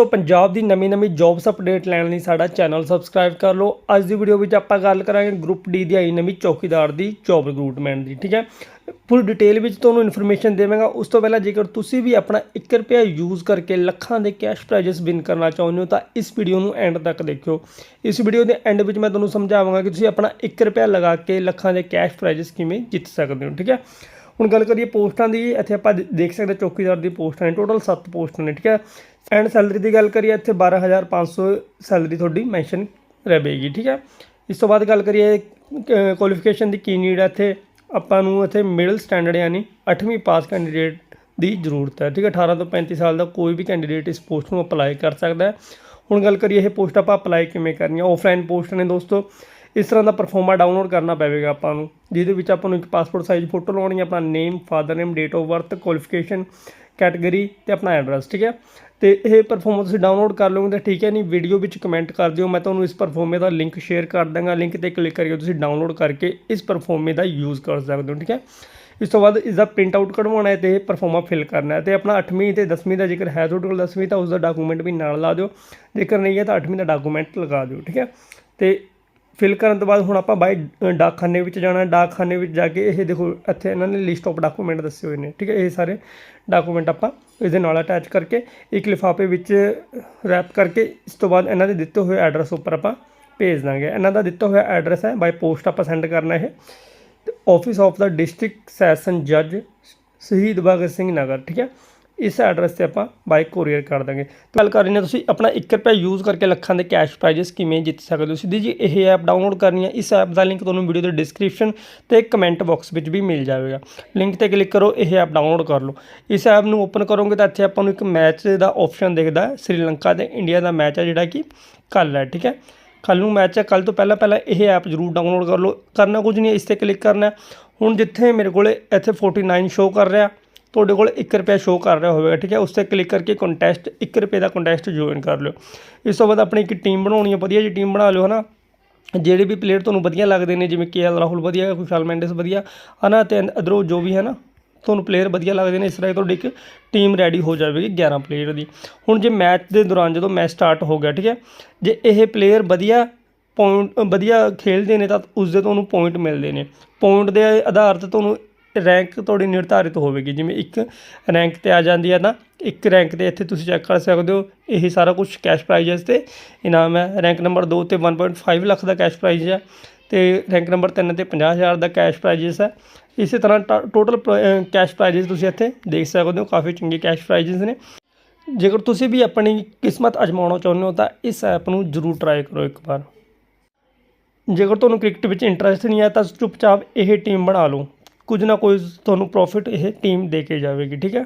ਸੋ ਪੰਜਾਬ ਦੀ ਨਵੀਂ-ਨਵੀਂ jobs update ਲੈਣ ਲਈ ਸਾਡਾ ਚੈਨਲ ਸਬਸਕ੍ਰਾਈਬ ਕਰ ਲਓ। ਅੱਜ ਦੀ ਵੀਡੀਓ ਵਿੱਚ ਆਪਾਂ ਗੱਲ ਕਰਾਂਗੇ ਗਰੁੱਪ ਡੀ ਦੀ ਆਈ ਨਵੀਂ ਚੌਕੀਦਾਰ ਦੀ ਜੌਬ ਰਿਕਰੂਟਮੈਂਟ ਦੀ, ਠੀਕ ਹੈ? ਫੁੱਲ ਡਿਟੇਲ ਵਿੱਚ ਤੁਹਾਨੂੰ ਇਨਫੋਰਮੇਸ਼ਨ ਦੇਵਾਂਗਾ। ਉਸ ਤੋਂ ਪਹਿਲਾਂ ਜੇਕਰ ਤੁਸੀਂ ਵੀ ਆਪਣਾ 1 ਰੁਪਿਆ ਯੂਜ਼ ਕਰਕੇ ਲੱਖਾਂ ਦੇ ਕੈਸ਼ ਪ੍ਰਾਈਜ਼ਸ ਵਿਨ ਕਰਨਾ ਚਾਹੁੰਦੇ ਹੋ, ਤਾਂ ਇਸ ਵੀਡੀਓ ਨੂੰ ਐਂਡ ਤੱਕ ਦੇਖਿਓ। ਇਸ ਵੀਡੀਓ ਦੇ ਐਂਡ ਵਿੱਚ ਮੈਂ ਤੁਹਾਨੂੰ ਸਮਝਾਵਾਂਗਾ ਕਿ ਤੁਸੀਂ ਆਪਣਾ 1 ਰੁਪਿਆ ਲਗਾ ਕੇ ਲੱਖਾਂ ਦੇ ਕੈਸ਼ ਪ੍ਰਾਈਜ਼ਸ ਕਿਵੇਂ ਜਿੱਤ ਸਕਦੇ ਹੋ, ਠੀਕ ਹੈ? ਹੁਣ ਗੱਲ ਕਰੀਏ ਪੋਸਟਾਂ ਦੀ, ਇੱਥੇ ਆਪਾਂ ਦੇ- ਦੇਖ ਸਕਦੇ ਚੌਕੀਦਾਰ ਦੀ ਪੋਸਟਾਂ ਨੇ ਟੋਟਲ 7 ਪੋਸਟਾਂ ਨੇ, ਠੀਕ ਹੈ। ਐਂਡ ਸੈਲਰੀ ਦੀ ਗੱਲ ਕਰੀਏ, ਇੱਥੇ 12500 ਸੈਲਰੀ ਤੁਹਾਡੀ ਮੈਂਸ਼ਨ ਰਹੇਗੀ ਠੀਕ ਹੈ। ਇਸ ਤੋਂ ਬਾਅਦ ਗੱਲ ਕਰੀਏ ਕੁਆਲੀਫਿਕੇਸ਼ਨ ਦੀ ਕੀ ਨੀਡ ਹੈ, ਇੱਥੇ ਆਪਾਂ ਨੂੰ ਇੱਥੇ ਮਿਡਲ ਸਟੈਂਡਰਡ ਯਾਨੀ 8ਵੀਂ ਪਾਸ ਕੈਂਡੀਡੇਟ ਦੀ ਜ਼ਰੂਰਤ ਹੈ, ਠੀਕ ਹੈ। 18 ਤੋਂ 35 ਸਾਲ ਦਾ ਕੋਈ ਵੀ ਕੈਂਡੀਡੇਟ ਇਸ ਪੋਸਟ ਨੂੰ ਅਪਲਾਈ ਕਰ ਸਕਦਾ ਹੈ। ਹੁਣ ਗੱਲ ਕਰੀਏ, ਇਹ ਪੋਸਟ ਆਪਾਂ ਅਪਲਾਈ ਕਿਵੇਂ ਕਰਨੀ ਹੈ ਆਫਲਾਈਨ ਪੋਸਟ ਨੇ ਦੋਸਤੋ ਇਸ ਤਰ੍ਹਾਂ ਦਾ ਪਰਫਾਰਮਾ ਡਾਊਨਲੋਡ ਕਰਨਾ ਪਵੇਗਾ ਆਪਾਂ ਨੂੰ, ਜਿਹਦੇ ਵਿੱਚ ਆਪਾਂ ਨੂੰ ਇੱਕ ਪਾਸਪੋਰਟ ਸਾਈਜ਼ ਫੋਟੋ ਲਾਉਣੀ ਹੈ, ਆਪਣਾ name father name date of birth qualification category ਤੇ ਆਪਣਾ ਐਡਰੈਸ ਠੀਕ ਹੈ? ਤੇ ਇਹ ਪਰਫਾਰਮਾ ਤੁਸੀਂ ਡਾਊਨਲੋਡ ਕਰ ਲਓਗੇ ਤਾਂ ਠੀਕ ਹੈ ਨਹੀਂ ਵੀਡੀਓ ਵਿੱਚ ਕਮੈਂਟ ਕਰ ਦਿਓ, ਮੈਂ ਤੁਹਾਨੂੰ ਇਸ ਪਰਫਾਰਮੇ ਦਾ ਲਿੰਕ ਸ਼ੇਅਰ ਕਰ ਦਾਂਗਾ ਲਿੰਕ ਤੇ ਕਲਿੱਕ ਕਰਕੇ ਤੁਸੀਂ ਡਾਊਨਲੋਡ ਕਰਕੇ ਇਸ ਪਰਫਾਰਮੇ ਦਾ ਯੂਜ਼ ਕਰ ਸਕਦੇ ਹੋ, ਠੀਕ ਹੈ? ਇਸ ਤੋਂ ਬਾਅਦ ਇਸ ਦਾ ਪ੍ਰਿੰਟ ਆਊਟ ਕਢਵਾਉਣਾ ਹੈ ਤੇ ਇਹ ਪਰਫਾਰਮਾ ਫਿਲ ਕਰਨਾ ਹੈ ਤੇ ਆਪਣਾ 8ਵੀਂ ਤੇ 10ਵੀਂ ਦਾ ਜੇਕਰ ਹੈ ਤੁਹਾਡੇ ਕੋਲ 10ਵੀਂ ਤਾਂ ਉਸ ਦਾ ਡਾਕੂਮੈਂਟ ਵੀ ਨਾਲ ਲਾ ਦਿਓ, ਜੇਕਰ ਨਹੀਂ ਹੈ ਤਾਂ 8ਵੀਂ ਦਾ ਡਾਕੂਮੈਂਟ ਲਗਾ ਦਿਓ, ਠੀਕ ਹੈ? ਤੇ ਫਿਲ ਕਰਨ ਤੋਂ ਬਾਅਦ ਹੁਣ ਆਪਾਂ ਬਾਈ ਡਾਕਖਾਨੇ ਵਿੱਚ ਜਾਣਾ। ਡਾਕਖਾਨੇ ਵਿੱਚ ਜਾ ਕੇ ਇਹ ਦੇਖੋ, ਇੱਥੇ ਇਹਨਾਂ ਨੇ ਲਿਸਟ ਆਫ ਡਾਕੂਮੈਂਟ ਦੱਸੇ ਹੋਏ ਨੇ, ਠੀਕ ਹੈ? ਇਹ ਸਾਰੇ ਡਾਕੂਮੈਂਟ ਆਪਾਂ ਇਸ ਦੇ ਨਾਲ ਅਟੈਚ ਕਰਕੇ, ਇੱਕ ਲਿਫਾਫੇ ਵਿੱਚ ਰੈਪ ਕਰਕੇ, ਇਸ ਤੋਂ ਬਾਅਦ ਇਹਨਾਂ ਦੇ ਦਿੱਤੇ ਹੋਏ ਐਡਰੈਸ ਉੱਪਰ ਆਪਾਂ ਭੇਜ ਦਾਂਗੇ। ਇਹਨਾਂ ਦਾ ਦਿੱਤਾ ਹੋਇਆ ਐਡਰੈਸ ਹੈ, ਬਾਈ ਪੋਸਟ ਆਪਾਂ ਸੈਂਡ ਕਰਨਾ ਇਹ। ਆਫਿਸ ਆਫ ਦਾ ਡਿਸਟ੍ਰਿਕਟ ਸੈਸ਼ਨ ਜੱਜ ਸ਼ਹੀਦ ਭਗਤ ਸਿੰਘ ਨਗਰ, ਠੀਕ ਹੈ? ਇਸ ਐਡਰੈਸ ਤੇ ਆਪਾਂ ਬਾਈਕ ਕੋਰੀਅਰ ਕਰ ਦਾਂਗੇ। ਗੱਲ ਕਰ ਰਹੇ ਨੇ ਤੁਸੀਂ ਆਪਣਾ 1 ਰੁਪਿਆ ਯੂਜ਼ ਕਰਕੇ ਲੱਖਾਂ ਦੇ ਕੈਸ਼ ਪ੍ਰਾਈਜ਼ਸ ਕਿਵੇਂ ਜਿੱਤ ਸਕਦੇ ਹੋ? ਸਿੱਧੀ ਜੀ ਇਹ ਐਪ ਡਾਊਨਲੋਡ ਕਰਨੀ ਹੈ। ਇਸ ਐਪ ਦਾ ਲਿੰਕ ਤੁਹਾਨੂੰ ਵੀਡੀਓ ਦੇ ਡਿਸਕ੍ਰਿਪਸ਼ਨ ਤੇ ਕਮੈਂਟ ਬਾਕਸ ਵਿੱਚ ਵੀ ਮਿਲ ਜਾਵੇਗਾ। ਲਿੰਕ ਤੇ ਕਲਿੱਕ ਕਰੋ, ਇਹ ਐਪ ਡਾਊਨਲੋਡ ਕਰ ਲਓ। ਇਸ ਐਪ ਨੂੰ ਓਪਨ ਕਰੋਗੇ ਤਾਂ ਇੱਥੇ ਆਪਾਂ ਨੂੰ ਇੱਕ ਮੈਚ ਦਾ ਆਪਸ਼ਨ ਦਿਖਦਾ ਹੈ। ਸ੍ਰੀਲੰਕਾ ਤੇ ਇੰਡੀਆ ਦਾ ਮੈਚ ਹੈ ਜਿਹੜਾ ਕਿ ਕੱਲ੍ਹ ਹੈ, ਠੀਕ ਹੈ? ਕੱਲ ਨੂੰ ਮੈਚ ਹੈ। ਕੱਲ ਤੋਂ ਪਹਿਲਾਂ ਪਹਿਲਾਂ ਇਹ ਐਪ ਜ਼ਰੂਰ ਡਾਊਨਲੋਡ ਕਰ ਲਓ। ਕਰਨਾ ਕੁਝ ਨਹੀਂ ਇਸ ਤੇ ਕਲਿੱਕ ਕਰਨਾ ਹੁਣ ਜਿੱਥੇ ਮੇਰੇ ਕੋਲੇ ਇੱਥੇ 49 ਸ਼ੋ ਕਰ ਰਿਹਾ। ਤੁਹਾਡੇ ਕੋਲ 1 ਰੁਪਿਆ ਸ਼ੋ ਕਰ ਰਿਹਾ ਹੋਵੇਗਾ, ਠੀਕ ਹੈ? ਉਸ ਤੇ ਕਲਿੱਕ ਕਰਕੇ ਕੰਟੈਸਟ 1 ਰੁਪਏ ਦਾ ਕੰਟੈਸਟ ਜੁਆਇਨ ਕਰ ਲਿਓ। ਇਸ ਤੋਂ ਬਾਅਦ ਆਪਣੀ ਇੱਕ ਟੀਮ ਬਣਾਉਣੀ ਹੈ ਵਧੀਆ ਜੀ ਟੀਮ ਬਣਾ ਲਿਓ, ਹਨਾ? ਜਿਹੜੇ ਵੀ ਪਲੇਅਰ ਤੁਹਾਨੂੰ ਵਧੀਆ ਲੱਗਦੇ ਨੇ, ਜਿਵੇਂ ਕੇ ਰਾਹੁਲ ਵਧੀਆ, ਖੁਸ਼ਹਾਲ ਮੈਂਡਿਸ ਵਧੀਆ, ਹਨਾ? ਤੇ ਅਦਰੋ ਜੋ ਵੀ ਹੈ ਨਾ, ਤੁਹਾਨੂੰ ਪਲੇਅਰ ਵਧੀਆ ਲੱਗਦੇ ਨੇ, ਇਸ ਤਰ੍ਹਾਂ ਹੀ ਤੁਹਾਡੀ ਇੱਕ ਟੀਮ ਰੈਡੀ ਹੋ ਜਾਵੇਗੀ 11 ਪਲੇਅਰ ਦੀ। ਹੁਣ ਜੇ ਮੈਚ ਦੇ ਦੌਰਾਨ ਜਦੋਂ ਮੈਚ ਸਟਾਰਟ ਹੋ ਗਿਆ, ਠੀਕ ਹੈ? ਜੇ ਇਹ ਪਲੇਅਰ ਵਧੀਆ ਪੁਆਇੰਟ ਵਧੀਆ ਖੇਡਦੇ ਨੇ, ਤਾਂ ਉਸ ਦੇ ਤੁਹਾਨੂੰ ਪੁਆਇੰਟ ਮਿਲਦੇ ਨੇ। ਪੁਆਇੰਟ ਦੇ ਆਧਾਰ ਤੇ ਤੁਹਾਨੂੰ ਰੈਂਕ ਤੁਹਾਡੀ ਨਿਰਧਾਰਿਤ ਹੋਵੇਗੀ। ਜਿਵੇਂ ਇੱਕ ਰੈਂਕ ਤੇ ਆ ਜਾਂਦੀ ਹੈ ਨਾ ਇੱਕ ਰੈਂਕ ਤੇ ਇੱਥੇ ਤੁਸੀਂ ਚੈੱਕ ਕਰ ਸਕਦੇ ਹੋ। ਇਹ ਸਾਰਾ ਕੁਝ ਕੈਸ਼ ਪ੍ਰਾਈਜ਼ਸ ਤੇ। ਇਨਾਮ ਹੈ। ਰੈਂਕ ਨੰਬਰ 2 ਤੇ 1.5 ਲੱਖ ਦਾ ਕੈਸ਼ ਪ੍ਰਾਈਜ਼ ਹੈ। ਤੇ ਰੈਂਕ ਨੰਬਰ 3 ਤੇ 50000 ਦਾ ਕੈਸ਼ ਪ੍ਰਾਈਜ਼ਸ ਹੈ। ਇਸੇ ਤਰ੍ਹਾਂ ਟੋਟਲ ਕੈਸ਼ ਪ੍ਰਾਈਜ਼ਸ ਤੁਸੀਂ ਇੱਥੇ ਦੇਖ ਸਕਦੇ ਹੋ। ਕਾਫੀ ਚੰਗੇ ਕੈਸ਼ ਪ੍ਰਾਈਜ਼ਸ ਨੇ। ਜੇਕਰ ਤੁਸੀਂ ਵੀ ਆਪਣੀ ਕਿਸਮਤ ਅਜਮਾਉਣਾ ਚਾਹੁੰਦੇ ਹੋ ਤਾਂ ਇਸ ਐਪ ਨੂੰ ਜ਼ਰੂਰ ਟਰਾਈ ਕਰੋ ਇੱਕ ਵਾਰ। ਜੇਕਰ ਤੁਹਾਨੂੰ ਕ੍ਰਿਕਟ ਵਿੱਚ ਇੰਟਰਸਟ ਨਹੀਂ ਹੈ ਤਾਂ ਚੁੱਪਚਾਪ ਇਹ ਟੀਮ ਬਣਾ ਲਓ। ਕੁਝ ਨਾ ਕੁਝ ਤੁਹਾਨੂੰ ਪ੍ਰੋਫਿਟ ਇਹ ਟੀਮ ਦੇ ਕੇ ਜਾਵੇਗੀ ਠੀਕ ਹੈ?